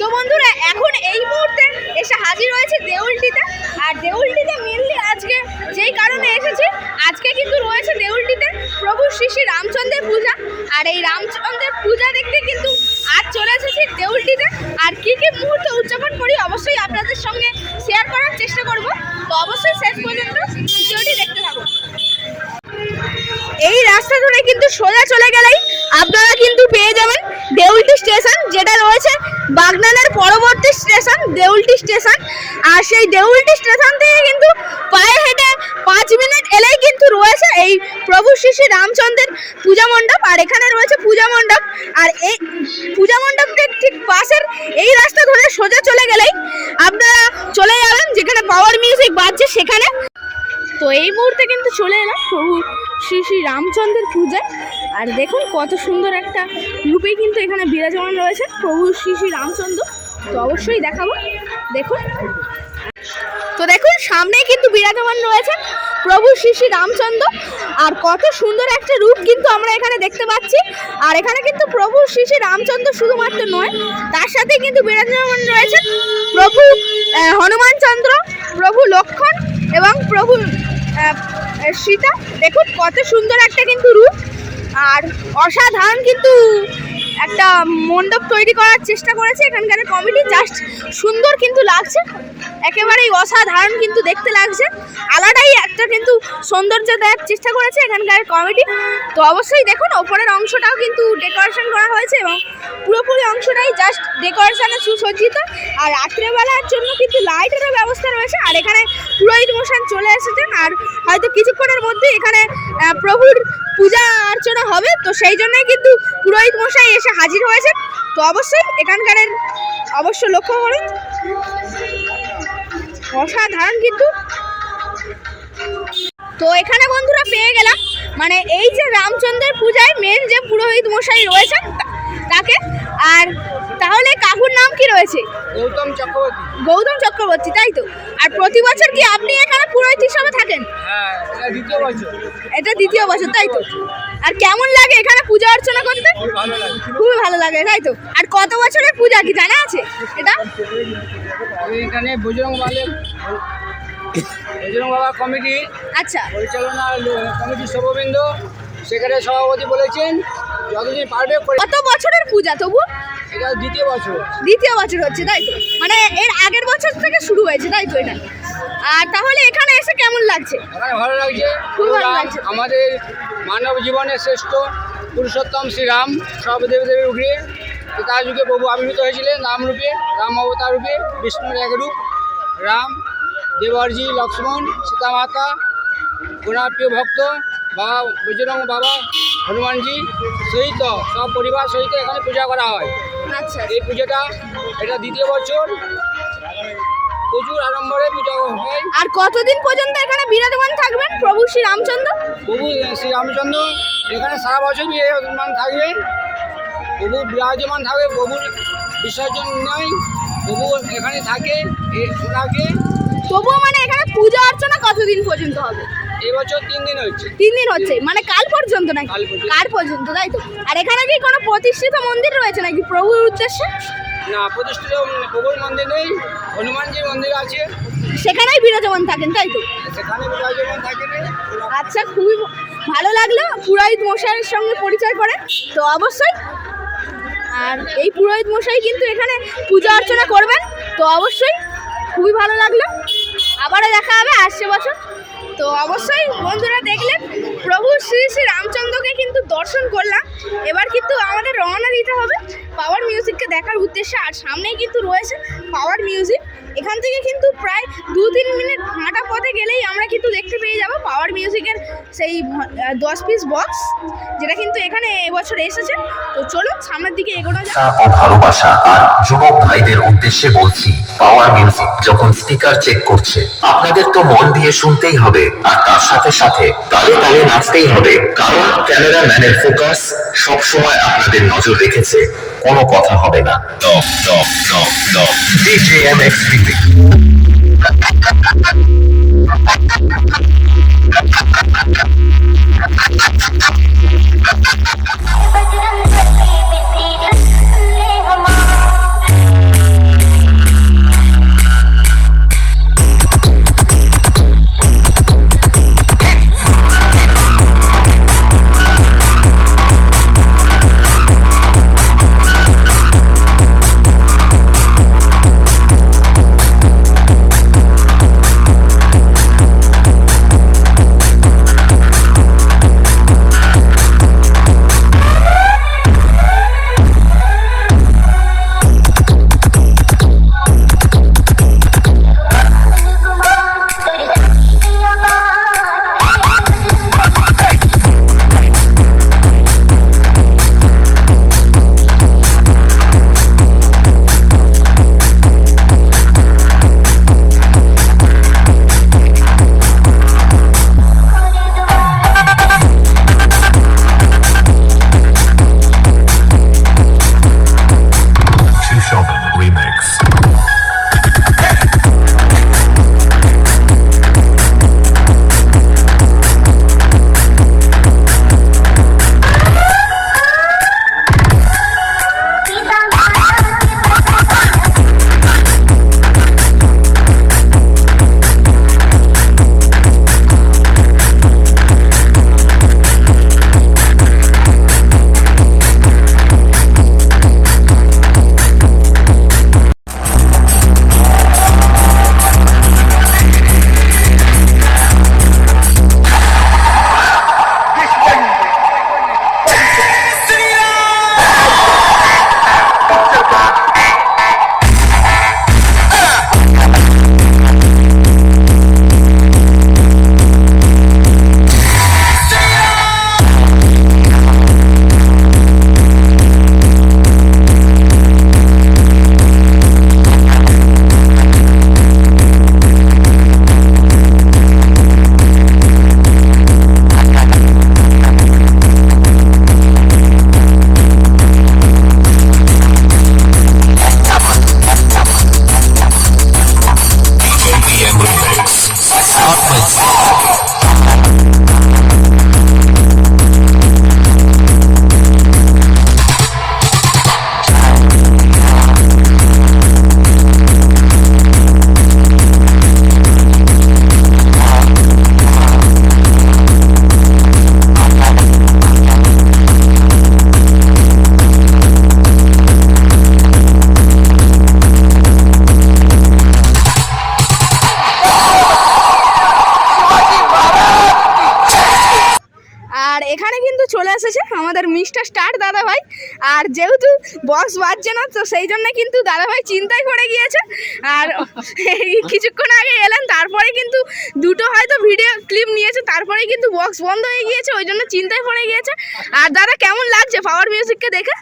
তো বন্ধুরা, এখন এই মুহূর্তে এসে হাজির হয়েছে দেউলটিতে। আর দেউলটিতে মেনলি আজকে যেই কারণে এসেছি, আজকে কিন্তু রয়েছে দেউলটিতে প্রভু শ্রী শ্রী রামচন্দ্রের পূজা। আর এই রামচন্দ্রের পূজা দেখতে কিন্তু আজ চলে এসেছি দেউলটিতে। আর কী কী মুহূর্ত উদযাপন করি, অবশ্যই আপনাদের সঙ্গে শেয়ার করার চেষ্টা করব। তো অবশ্যই শেষ পর্যন্ত রাস্তা ধরে কিন্তু সোজা চলে গেলেই আপনারা কিন্তু পেয়ে যাবেন দেউলটি স্টেশন, যেটা রয়েছে বাগনানের পরবর্তী স্টেশন, দেউলটি স্টেশন। আর সেই দেউলটি স্টেশন থেকে কিন্তু পায়ে হেঁটে পাঁচ মিনিট এলেই কিন্তু রয়েছে এই প্রভু শ্রী শ্রী রামচন্দ্রের পূজা মণ্ডপ, আর এখানে রয়েছে পূজা মণ্ডপ। আর এই পূজা মণ্ডপটির ঠিক পাশের এই রাস্তা ধরে সোজা চলে গেলেই আপনারা চলে যাবেন, যেখানে পাওয়ার মিউজিক বাজছে সেখানে। মুহূর্তে কিন্তু চলে এলাম প্রভু শ্রী শ্রী রামচন্দ্রের পূজায়। আর দেখুন কত সুন্দর একটা রূপেই কিন্তু এখানে বিরাজমান রয়েছে প্রভু শ্রী শ্রী রামচন্দ্র। তো অবশ্যই দেখাবো। দেখুন। তো দেখুন, সামনেই কিন্তু বিরাজমান রয়েছে প্রভু শ্রী শ্রী রামচন্দ্র। আর কত সুন্দর একটা রূপ কিন্তু আমরা এখানে দেখতে পাচ্ছি। আর এখানে কিন্তু প্রভু শ্রী শ্রী রামচন্দ্র শুধুমাত্র নয়, তার সাথে কিন্তু বিরাজমান রয়েছে প্রভু হনুমানচন্দ্র প্রভু লক্ষণ এবং প্রভু সীতা দেখুন কত সুন্দর একটা কিন্তু রূপ। আর অসাধারণ কিন্তু একটা মণ্ডপ তৈরি করার চেষ্টা করেছে। এখানকার কমিটি জাস্ট সুন্দর কিন্তু লাগছে। একেবারেই অসাধারণ কিন্তু দেখতে লাগছে। আলাদাই একটা কিন্তু সৌন্দর্য দেওয়ার চেষ্টা করেছে এখানকার কমিটি তো অবশ্যই দেখুন, ওপরের অংশটাও কিন্তু ডেকোরেশন করা হয়েছে এবং পুরোপুরি অংশটাই জাস্ট ডেকোরেশনে সুসজ্জিত। আর রাত্রেবেলার জন্য কিন্তু লাইটেরও ব্যবস্থা রয়েছে। আর এখানে পুরোহিত মশান চলে এসেছেন। আর হয়তো কিছুক্ষণের মধ্যে এখানে প্রভুর পূজা অর্চনা হবে। তো সেই জন্যই কিন্তু পুরোহিত মশাই এসে হাজির হয়েছে তো অবশ্যই এখানকার অবশ্য লক্ষ্য করুন। অসাধারণ কিন্তু। তো এখানে বন্ধুরা পেয়ে গেলাম। মানে এই যে রামচন্দ্রের পূজায় মেন যে পুরোহিত মশাই রয়েছেন তাকে। আর তাহলে কাকুর নাম কি রয়েছে? গৌতম চক্রবর্তী। গৌতম চক্রবর্তী তাই তো? আর প্রতি বছর কি আপনি এখানে পুরোহিত হিসাবে থাকেন? এটা দ্বিতীয় বছর তাই তো। আর কেমন লাগে এখানে পূজা অর্চনা করতে? খুবই ভালো লাগে। তাই তো। আর কত বছরের পূজা কি জানা আছে এটা? এখানে বজরং বজরং বাবা কমিটি আচ্ছা। পরিচালনা লো- কমিটির সেখানে সভাপতি বলেছেন যতদিন পারবে কত বছরের পূজা তবু? এটা দ্বিতীয় বছর। দ্বিতীয় বছর হচ্ছে তাই তো। মানে এর আগের বছর থেকে শুরু হয়েছে তাই তো এটা? আর তাহলে এখানে এসে কেমন লাগছে? এখানে ভালো লাগছে। খুব ভালো লাগছে। আমাদের মানব জীবনের শ্রেষ্ঠ পুরুষোত্তম শ্রীরাম সব দেবদেবীর উগড়ে। তার যুগে প্রভু আবির্ভূত হয়েছিলেন রাম রূপে রাম অবতার রূপে বিষ্ণুর এক রূপ রাম দেবর্জি লক্ষ্মণ সীতা মাতা ওনার প্রিয় ভক্ত বাবা বজরং বাবা হনুমানজি সহিত সব পরিবার সহিত এখানে পূজা করা হয়। আচ্ছা। এই পুজোটা এটা দ্বিতীয় বছর। প্রচুর আড়ম্বরে পূজা হয়। আর কতদিন পর্যন্ত এখানে বিরাজমান থাকবেন প্রভু শ্রী রামচন্দ্র? প্রভু শ্রী রামচন্দ্র এখানে সারা বছর বিরাজমান থাকবেন প্রভু বিরাজমান থাকবে প্রভুর বিসর্জন নয় প্রভু এখানে থাকে ওনাকে তবুও মানে এখানে পূজা অর্চনা কতদিন পর্যন্ত হবে? এবছর তিন দিন হচ্ছে। তিন দিন হচ্ছে? মানে কাল পর্যন্ত নাকি? কাল কাল পর্যন্ত তাই তো? আর এখানে কি কোনো প্রতিষ্ঠিত মন্দির রয়েছে নাকি প্রভুর উদ্দেশ্যে? না প্রতিষ্ঠিত প্রবল মন্দির নেই হনুমানজির মন্দির আছে। সেখানেই বিরাজমান থাকেন তাই তো? সেখানে বিরাজমান থাকেন। আচ্ছা খুবই ভালো লাগল পুরোহিত মশাইয়ের সঙ্গে পরিচয় করে। তো অবশ্যই আর এই পুরোহিত মশাই কিন্তু এখানে পূজা অর্চনা করবেন। তো অবশ্যই খুবই ভালো লাগল। আবারও দেখা হবে, আসছে বছর। তো অবশ্যই বন্ধুরা দেখলে, প্রভু শ্রী শ্রী রামচন্দ্রকে কিন্তু দর্শন করলাম। এবার কিন্তু আমাদের রওনা দিতে হবে পাওয়ার মিউজিককে দেখার উদ্দেশ্যে। আর সামনেই কিন্তু রয়েছে পাওয়ার মিউজিক এখান থেকে কিন্তু প্রায় দু তিন মিনিট হাঁটা পথে গেলেই আমরা কিন্তু দেখতে পেয়ে যাব পাওয়ার মিউজিকের সেই দশ পিস বক্স যেটা কিন্তু এখানে এবছর এসেছে। তো চলুন, সামনের দিকে এগোনো যাক। ও ভালোবাসা, আর যুবক ভাইদের উদ্দেশ্যে বলছি পাওয়ার মিউজিক যখন স্পিকার চেক করছে, আপনাদের তো মন দিয়ে শুনতেই হবে, আর তার সাথে সাথে তালে তালে নাচতেই হবে, কারণ ক্যামেরা ম্যানের ফোকাস সবসময় আপনাদের নজর রেখেছে, কোনো কথা হবে না। ডক ডক ডক doc DJ M X Thank you. আমাদের মিস্টার স্টার দাদা ভাই আর যেহেতু বক্স বাজছে না তো সেই জন্য কিন্তু দাদা ভাই চিন্তায় পড়ে গিয়েছে। আর কিছুক্ষণ আগে এলেন তারপরে কিন্তু দুটো হয়তো ভিডিও ক্লিপ নিয়েছে তারপরে কিন্তু বক্স বন্ধ হয়ে গিয়েছে ওই জন্য চিন্তায় পড়ে গিয়েছে। আর দাদা কেমন লাগছে পাওয়ার মিউজিককে দেখে?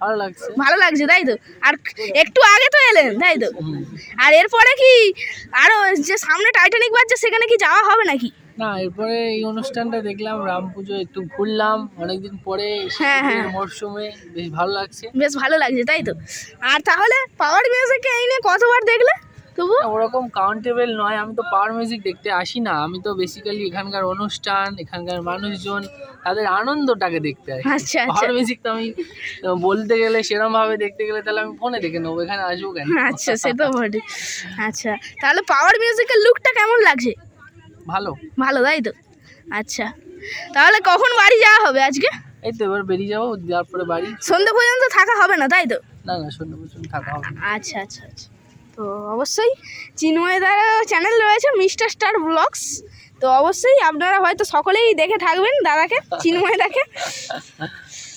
ভালো লাগছে। ভালো লাগছে তাই তো? আর একটু আগে তো এলেন তাই তো? আর এরপরে কি আরও যে সামনে টাইটানিক বাজছে সেখানে কি যাওয়া হবে নাকি? না এরপরে এই অনুষ্ঠানটা দেখলাম রাম পুজো একটু ঘুরলাম অনেকদিন পরে হ্যাঁ, হ্যাঁ। মরশুমে বেশ ভালো লাগছে। বেশ ভালো লাগছে তাই তো? আর তাহলে পাওয়ার মিউজিককে এই নিয়ে কতবার দেখলে তবু? ওরকম কাউন্টেবল নয় আমি তো পাওয়ার মিউজিক দেখতে আসি না। আমি তো বেসিক্যালি এখানকার অনুষ্ঠান এখানকার মানুষজন তাদের আনন্দটাকে দেখতে আসি। আচ্ছা আচ্ছা। পাওয়ার মিউজিক তো আমি বলতে গেলে সেরকম ভাবে দেখতে গেলে তাহলে আমি ফোনে দেখে নেব এখানে আসব কেন? আচ্ছা সে তো বটে আচ্ছা তাহলে পাওয়ার মিউজিকের লুকটা কেমন লাগছে? ভালো। ভালো তাই তো? আচ্ছা। তাহলে কখন বাড়ি যাওয়া হবে আজকে? এই তো এবার বেরিয়ে যাব তারপরে বাড়ি। সন্ধ্যে পর্যন্ত থাকা হবে না তাই তো? না না শূন্য বছর থাকা হবে আচ্ছা আচ্ছা আচ্ছা। তো অবশ্যই চিন্ময়দার চ্যানেল রয়েছে মিস্টার স্টার ব্লগস। তো অবশ্যই আপনারা হয়তো সকলেই দেখে থাকবেন দাদাকে চিন্ময়দাকে